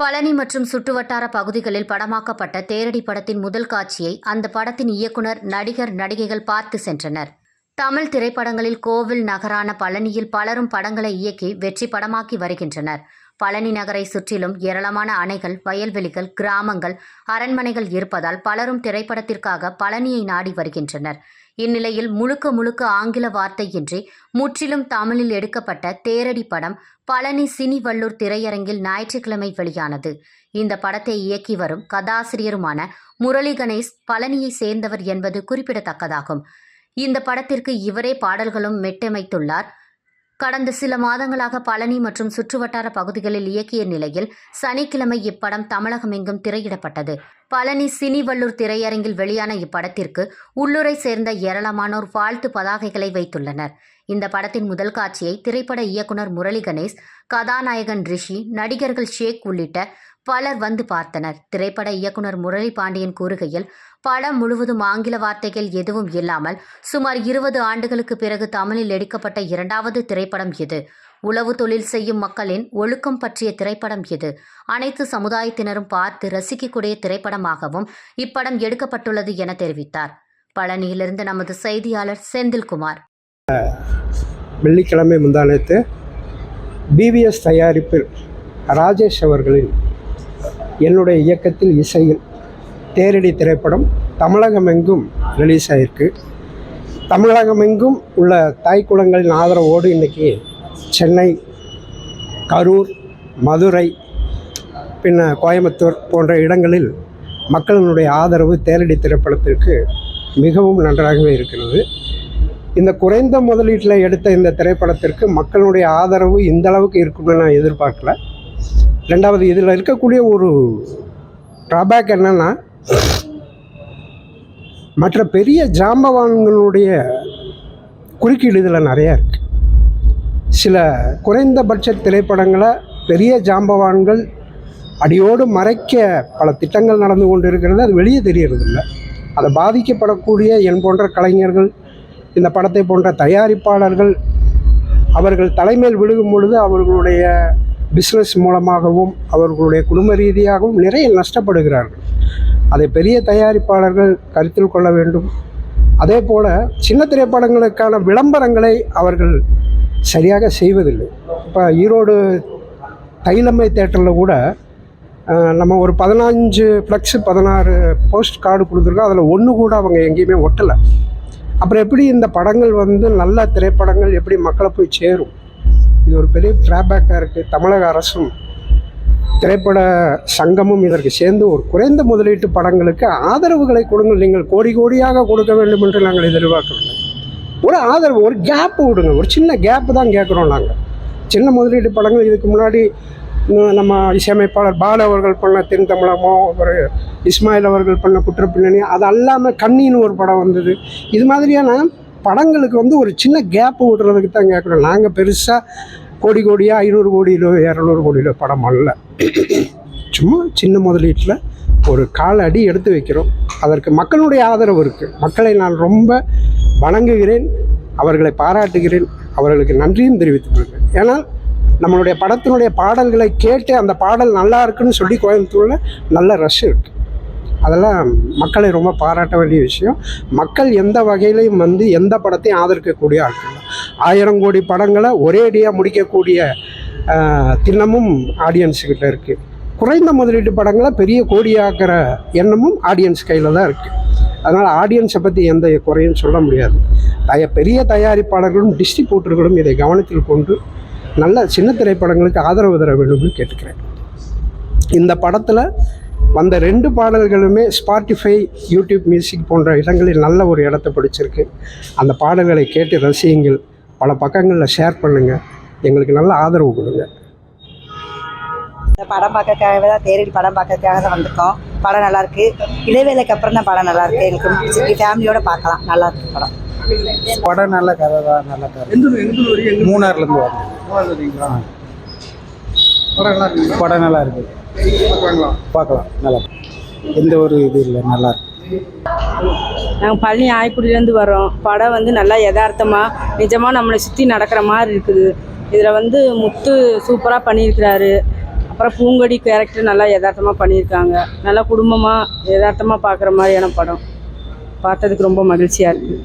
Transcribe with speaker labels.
Speaker 1: பழனி மற்றும் சுற்றுவட்டார பகுதிகளில் படமாக்கப்பட்ட தேரடி படத்தின் முதல் காட்சியை அந்த படத்தின் இயக்குனர் நடிகர் நடிகைகள் பார்த்து சென்றனர். தமிழ் திரைப்படங்களில் கோவில் நகரான பழனியில் பலரும் படங்களை இயக்கி வெற்றி படமாக்கி வருகின்றனர். பழனி நகரை சுற்றிலும் ஏராளமான அணைகள் வயல்வெளிகள் கிராமங்கள் அரண்மனைகள் இருப்பதால் பலரும் திரைப்படத்திற்காக பழனியை நாடி வருகின்றனர். இந்நிலையில் முழுக்க முழுக்க ஆங்கில வார்த்தையின்றி முற்றிலும் தமிழில் எடுக்கப்பட்ட தேரடி படம் பழனி சினிவல்லூர் திரையரங்கில் ஞாயிற்றுக்கிழமை வெளியானது. இந்த படத்தை இயக்கி வரும் கதாசிரியருமான முரளி கணேஷ் பழனியை சேர்ந்தவர் என்பது குறிப்பிடத்தக்கதாகும். இந்த படத்திற்கு இவரே பாடல்களும் மெட்டமைத்துள்ளார். கடந்த சில மாதங்களாக பழனி மற்றும் சுற்றுவட்டார பகுதிகளில் இயக்கிய நிலையில் சனிக்கிழமை இப்படம் தமிழகமெங்கும் திரையிடப்பட்டது. பழனி சினிவல்லூர் திரையரங்கில் வெளியான இப்படத்திற்கு உள்ளூரை சேர்ந்த ஏராளமானோர் வாழ்த்து பதாகைகளை வைத்துள்ளனர். இந்த படத்தின் முதல் காட்சியை திரைப்பட இயக்குனர் முரளி கணேஷ் கதாநாயகன் ரிஷி நடிகர்கள் ஷேக் உள்ளிட்ட பலர் வந்து பார்த்தனர். திரைப்பட இயக்குனர் முரளி பாண்டியன் கூறுகையில் படம் முழுவதும் ஆங்கில வார்த்தைகள் எதுவும் இல்லாமல் சுமார் இருபது ஆண்டுகளுக்கு பிறகு தமிழில் எடுக்கப்பட்ட இரண்டாவது திரைப்படம் இது. உளவு தொழில் செய்யும் மக்களின் ஒழுக்கம் பற்றிய திரைப்படம் இது. அனைத்து சமுதாயத்தினரும் பார்த்து ரசிக்கக்கூடிய திரைப்படமாகவும் இப்படம் எடுக்கப்பட்டுள்ளது என தெரிவித்தார். பழனியிலிருந்து நமது செய்தியாளர் செந்தில்குமார்.
Speaker 2: வெள்ளிக்கிழமை முந்தானத்து பிவிஎஸ் தயாரிப்பில் ராஜேஷ் அவர்களின் என்னுடைய இயக்கத்தில் இசையில் தேரடி திரைப்படம் தமிழகமெங்கும் ரிலீஸ் ஆகிருக்கு தமிழகமெங்கும் உள்ள தாய் குளங்களின் ஆதரவோடு இன்றைக்கி சென்னை கரூர் மதுரை பின்ன கோயம்புத்தூர் போன்ற இடங்களில் மக்களினுடைய ஆதரவு தேரடி திரைப்படத்திற்கு மிகவும் நன்றாகவே இருக்கிறது. இந்த குறைந்த முதலீட்டில் எடுத்த இந்த திரைப்படத்திற்கு மக்களுடைய ஆதரவு இந்த அளவுக்கு இருக்கும்னு நான் எதிர்பார்க்கல. ரெண்டாவது இதில் இருக்கக்கூடிய ஒரு ட்ராபேக் என்னென்னா மற்ற பெரிய ஜாம்பவான்களுடைய குறுக்கீடு இதில் நிறையா இருக்குது சில குறைந்த பட்ஜெட் திரைப்படங்களை பெரிய ஜாம்பவான்கள் அடியோடு மறைக்க பல திட்டங்கள் நடந்து கொண்டு இருக்கிறது அது வெளியே தெரியறதில்ல. அதை பாதிக்கப்படக்கூடிய என் போன்ற கலைஞர்கள் இந்த படத்தை போன்ற தயாரிப்பாளர்கள் அவர்கள் தலைமையில் விழுகும் பொழுது அவர்களுடைய பிஸ்னஸ் மூலமாகவும் அவர்களுடைய குடும்ப ரீதியாகவும் நிறைய நஷ்டப்படுகிறார்கள். அதை பெரிய தயாரிப்பாளர்கள் கருத்தில் கொள்ள வேண்டும். அதே போல் சின்ன திரைப்படங்களுக்கான விளம்பரங்களை அவர்கள் சரியாக செய்வதில்லை. இப்போ ஈரோடு தைலம்மை தேட்டரில் கூட நம்ம ஒரு பதினஞ்சு ஃப்ளக்ஸு பதினாறு போஸ்ட் கார்டு கொடுத்துருக்கோம். அதில் ஒன்று கூட அவங்க எங்கேயுமே ஒட்டலை. அப்புறம் எப்படி இந்த படங்கள் வந்து நல்ல திரைப்படங்கள் எப்படி மக்களை போய் சேரும்? இது ஒரு பெரிய ட்ராபேக்காக இருக்குது தமிழக அரசும் திரைப்பட சங்கமும் இதற்கு சேர்ந்து ஒரு குறைந்த முதலீட்டு படங்களுக்கு ஆதரவுகளை கொடுங்கள். நீங்கள் கோடி கோடியாக கொடுக்க வேண்டும் என்று நாங்கள் எதிர்பார்க்கவில்லை. ஒரு ஆதரவு ஒரு கேப்பு விடுங்க. ஒரு சின்ன கேப்பு தான் கேட்குறோம் நாங்கள் சின்ன முதலீட்டு படங்கள் இதுக்கு முன்னாடி நம்ம இசையமைப்பாளர் பால அவர்கள் பண்ண தென் தமிழமோ ஒரு இஸ்மாயில் அவர்கள் பண்ண குற்றப்பின்னணி அது அல்லாமல் கண்ணின்னு ஒரு படம் வந்தது. இது மாதிரியான படங்களுக்கு வந்து ஒரு சின்ன கேப்பு விடுறதுக்கு தான் கேட்குறோம். நாங்கள் பெருசாக கோடி கோடியாக ஐநூறு கோடியிலோ இரநூறு கோடியிலோ படம் அல்ல. சும்மா சின்ன முதலீட்டில் ஒரு கால் அடி எடுத்து வைக்கிறோம். அதற்கு மக்களுடைய ஆதரவு இருக்குது மக்களை நான் ரொம்ப வணங்குகிறேன். அவர்களை பாராட்டுகிறேன். அவர்களுக்கு நன்றியும் தெரிவித்துக் கொள்கிறேன். நம்மளுடைய படத்தினுடைய பாடல்களை கேட்டு அந்த பாடல் நல்லா இருக்குன்னு சொல்லி கோயம்புத்தூரில் நல்ல ரஷ் இருக்குது அதெல்லாம் மக்களை ரொம்ப பாராட்ட வேண்டிய விஷயம். மக்கள் எந்த வகையிலையும் வந்து எந்த படத்தையும் ஆதரிக்கக்கூடிய ஆட்கள் ஆயிரம் கோடி படங்களை ஒரேடியாக முடிக்கக்கூடிய திண்ணமும் ஆடியன்ஸுக்கிட்ட இருக்குது குறைந்த முதலீட்டு படங்களை பெரிய கோடியாக்குற எண்ணமும் ஆடியன்ஸ் கையில் தான் இருக்குது அதனால் ஆடியன்ஸை பற்றி எந்த குறையும் சொல்ல முடியாது. தய பெரிய தயாரிப்பாளர்களும் டிஸ்ட்ரிபியூட்டர்களும் இதை கவனத்தில் கொண்டு நல்ல சின்ன திரைப்படங்களுக்கு ஆதரவு தர வேண்டும்னு கேட்டுக்கிறேன். இந்த படத்தில் வந்த ரெண்டு பாடல்களுமே ஸ்பாட்டிஃபை யூடியூப் மியூசிக் போன்ற இடங்களில் நல்ல ஒரு இடத்தை பிடிச்சிருக்கு. அந்த பாடல்களை கேட்டு ரசியுங்கள். பல பக்கங்களில் ஷேர் பண்ணுங்கள் எங்களுக்கு நல்ல ஆதரவு கொடுங்க.
Speaker 3: இந்த படம் பார்க்கறதுக்காகவே தான் தேரில் படம் பார்க்கறதுக்காக தான் வந்திருக்கோம். படம் நல்லா இருக்கு. இடைவேளைக்கு அப்புறம் தான் படம் நல்லா இருக்கு. எனக்கு ரொம்ப பிடிச்சிருக்கு ஃபேமிலியோட பார்க்கலாம். நல்லா இருக்கு படம்.
Speaker 4: படம் நல்ல கதை தான் நல்ல கதை. மூணாறுலேருந்து வரோம் படம் நல்லா இருக்கு. பார்க்கலாம். நல்லா எந்த ஒரு இது இல்லை நல்லா இருக்கு.
Speaker 5: நாங்கள் பழனி ஆய்க்குடியிலேருந்து வரோம் படம் வந்து நல்லா யதார்த்தமாக நிஜமாக நம்மளை சுற்றி நடக்கிற மாதிரி இருக்குது. இதில் வந்து முத்து சூப்பராக பண்ணியிருக்கிறாரு. அப்புறம் பூங்கொடி கேரக்டர் நல்லா யதார்த்தமாக பண்ணியிருக்காங்க. நல்லா குடும்பமாக யதார்த்தமாக பார்க்குற மாதிரியான படம். பார்த்ததுக்கு ரொம்ப மகிழ்ச்சியாக இருக்குது